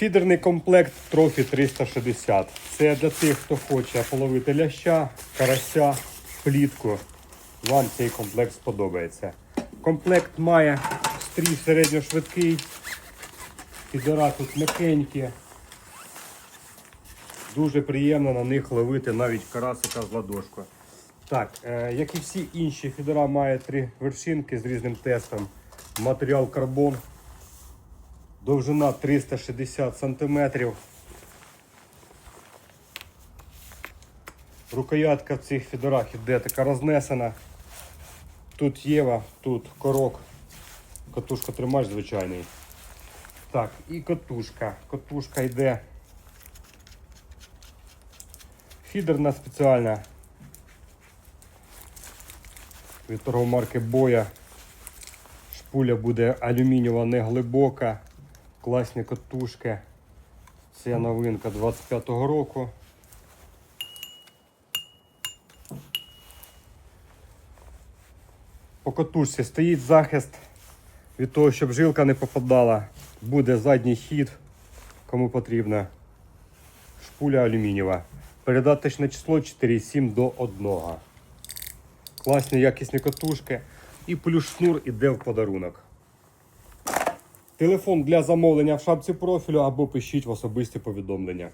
Фідерний комплект Трофі 360. Це для тих, хто хоче половити ляща, карася, плітку. Вам цей комплект сподобається. Комплект має стрій середньошвидкий. Фідера тут м'якенькі. Дуже приємно на них ловити навіть карасика з ладошкою. Так, е, як і всі інші, фідера має три вершинки з різним тестом. Матеріал карбон. Довжина 360 см. Рукоятка в цих фідерах іде така рознесена. Тут Єва, тут корок. Катушка тримач звичайний. Так, і котушка. Котушка йде. Фідерна спеціальна. Від торгомарки Боя. Шпуля буде алюмінієва не глибока. Класні котушки. Це новинка 25-го року. По котушці стоїть захист від того, щоб жилка не попадала. Буде задній хід, кому потрібно. Шпуля алюмінієва. Передаточне число 4,7 до 1. Класні якісні котушки. І плюс шнур іде в подарунок. Телефон для замовлення в шапці профілю або пишіть в особисті повідомлення.